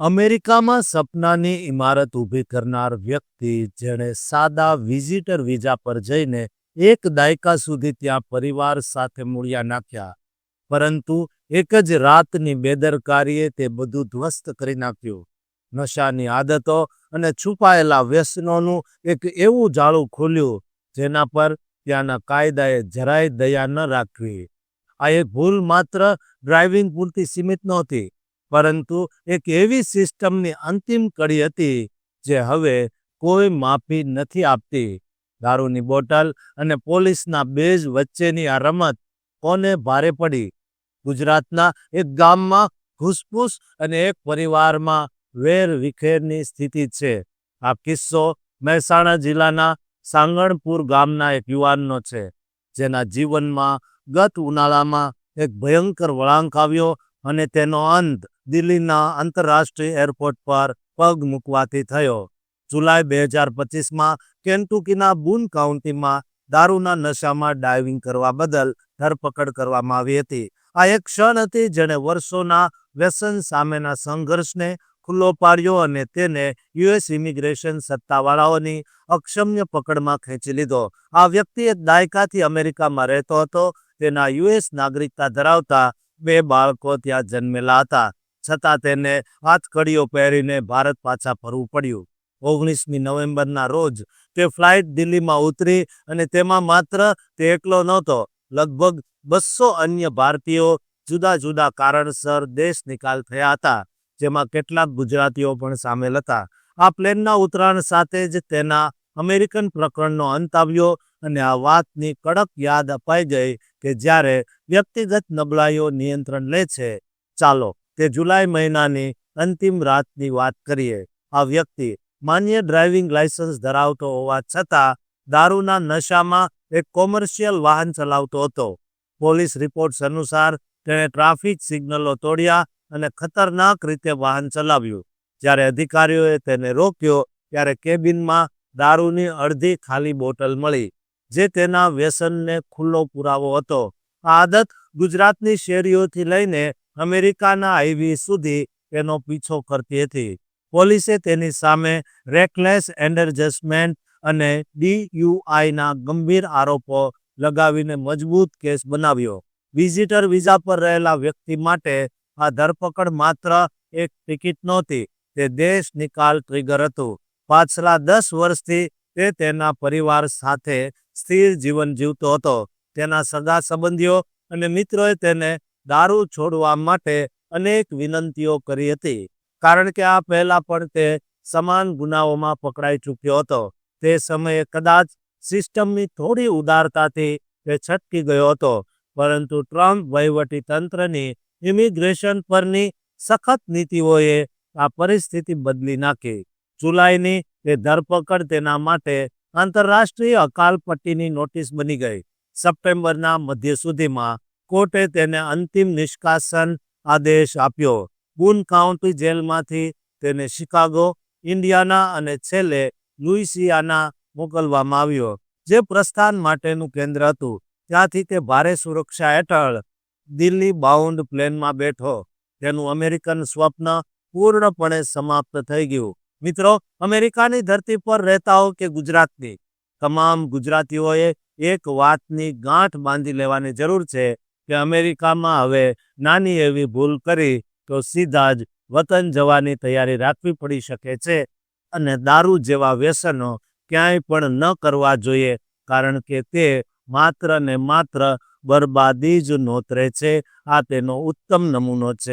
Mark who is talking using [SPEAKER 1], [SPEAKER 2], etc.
[SPEAKER 1] અમેરિકામાં સપનાની ઇમારત ઊભી કરનાર વ્યક્તિ જેણે સાદા વિઝિટર વિઝા પર જઈને એક દાયકા સુધી ત્યાં પરિવાર સાથે મૂળિયા નાખ્યા. પરંતુ એક જ રાતની બેદરકારીએ તે બધું ધ્વસ્ત કરી નાખ્યું. નશાની આદતો અને છુપાયેલા વ્યસનોનું એક એવું જાળું ખોલ્યું જેના પર ત્યાંના કાયદાએ જરાય દયા ન રાખવી. આ એક ભૂલ માત્ર ડ્રાઇવિંગ પૂરતી સીમિત નહોતી. પરંતુ એક એવી સિસ્ટમની અંતિમ કડી હતી જે હવે કોઈ માફી નથી આપતી. દારૂની બોટલ અને પોલીસના બેઝ વચ્ચેની આ રમત કોને ભારે પડી? ગુજરાતના એક ગામમાં ઘૂસપૂસ અને એક પરિવારમાં વેર વિખેરની સ્થિતિ છે. આ કિસ્સો મહેસાણા જિલ્લાના સાંગણપુર ગામના એક યુવાનનો છે, જેના જીવનમાં ગત ઉનાળામાં એક ભયંકર વળાંક આવ્યો અને તેનો અંત દિલ્હીના આંતરરાષ્ટ્રીય એરપોર્ટ પર પગ મૂકવાથી થયો. જુલાઈ બે હજાર પચીસમાં કેન્ટુકીના બુન કાઉન્ટીમાં દારૂના નશામાં ડાઇવિંગ કરવા બદલ ધરપકડ કરવામાં આવી હતી. આ એક ક્ષણ હતી જેણે વર્ષોના વ્યસન સામેના સંઘર્ષને ખુલ્લો પાડ્યો અને તેને યુએસ ઇમિગ્રેશન સત્તાવાળાઓની અક્ષમ્ય પકડમાં ખેંચી લીધો. આ વ્યક્તિ એક દાયકાથી અમેરિકામાં રહેતો હતો. તેના યુએસ નાગરિકતા ધરાવતા બે બાળકો ત્યાં જન્મેલા હતા. છતાં તેને હાથકડીઓ પહેરીને ભારત પાછા ફરવું પડ્યું. ઓગણીસમી નવેમ્બરના રોજ તે ફ્લાઇટ દિલ્હીમાં ઉતરી અને તેમાં માત્ર તે એકલો નહોતો, લગભગ બસો અન્ય ભારતીયો જુદા જુદા કારણસર દેશ નિકાલ થયા હતા, જેમાં કેટલાક ગુજરાતીઓ પણ સામેલ હતા. આ પ્લેનના ઉતરાણ સાથે જ તેના અમેરિકન પ્રકરણનો અંત આવ્યો અને આ વાતની કડક યાદ અપાઈ ગઈ કે જ્યારે વ્યક્તિગત નબળાઈઓ નિયંત્રણ લે છે. ચાલો તે જુલાઈ મહિનાની અંતિમ રાતની વાત કરીએ. આ વ્યક્તિ માન્ય ડ્રાઇવિંગ લાયસન્સ ધરાવતો હોવા છતાં દારૂના નશામાં એક કોમર્શિયલ વાહન ચલાવતો હતો. પોલીસ રિપોર્ટ્સ અનુસાર તેણે ટ્રાફિક સિગ્નલો તોડ્યા અને ખતરનાક રીતે વાહન ચલાવ્યું. જ્યારે અધિકારીઓએ તેને રોક્યો, ત્યારે કેબિનમાં દારૂની અડધી ખાલી બોટલ મળી, જે તેના વ્યસનને ખુલ્લો પુરાવો હતો. આ આદત ગુજરાતની શેરીઓથી લઈને અમેરિકાના હાઈવે સુધી તેનો પીછો કરતી હતી. પોલીસે તેની સામે રેકલેસ એન્ડરજસ્ટમેન્ટ અને ડીયુઆઈના ગંભીર આરોપો લગાવીને મજબૂત કેસ બનાવ્યો. વિઝિટર વિઝા પર રહેલા વ્યક્તિ માટે આ ધરપકડ માત્ર એક ટિકિટ નહોતી, તે દેશ નિકાલ ટ્રિગર હતું. પાછલા દસ વર્ષથી તે તેના પરિવાર સાથે સ્થિર જીવન જીવતો હતો. તેના સગા સંબંધીઓ અને મિત્રોએ તેને દારૂ છોડવા માટે અનેક વિનંતીઓ કરી હતી. કારણ કે આ પહેલા પણ તે સમાન ગુનાઓમાં પકડાઈ ચૂક્યો હતો. તે સમયે કદાચ સિસ્ટમની થોડી ઉદારતાથી તે છટકી ગયો હતો. પરંતુ ટ્રમ્પ વહીવટી તંત્રની ઇમિગ્રેશન પરની સખત નીતિઓએ આ પરિસ્થિતિ બદલી નાખી. જુલાઈની તે ધરપકડ તેના માટે આંતરરાષ્ટ્રીય અકાલપટ્ટીની નોટિસ બની ગઈ. સપ્ટેમ્બરના મધ્ય સુધીમાં કોર્ટે તેને અંતિમ નિષ્કાસન આદેશ આપ્યો. બુન કાઉન્ટી જેલમાંથી તેને શિકાગો, ઇન્ડિયાના અને છેલ્લે લુઇસિયાના મોકલવામાં આવ્યો, જે પ્રસ્થાન માટેનું કેન્દ્ર હતું. ત્યાંથી તે ભારે સુરક્ષા હેઠળ દિલ્હી બાઉન્ડ પ્લેનમાં બેઠો. તેનું અમેરિકન સ્વપ્ન પૂર્ણપણે સમાપ્ત થઈ ગયું. મિત્રો, અમેરિકાની ધરતી પર રહેતા હો કે ગુજરાતની? તમામ ગુજરાતીઓએ એક વાતની ગાંઠ બાંધી લેવાની જરૂર છે. કે અમેરિકામાં હવે નાની એવી ભૂલ કરી તો સીધા જ વતન જવાની તૈયારી રાખવી પડી શકે છે અને દારૂ જેવા વ્યસનો ક્યાંય પણ ન કરવા જોઈએ કારણ કે તે માત્ર ને માત્ર બરબાદી જ નોતરે છે. આ તેનો ઉત્તમ નમૂનો છે.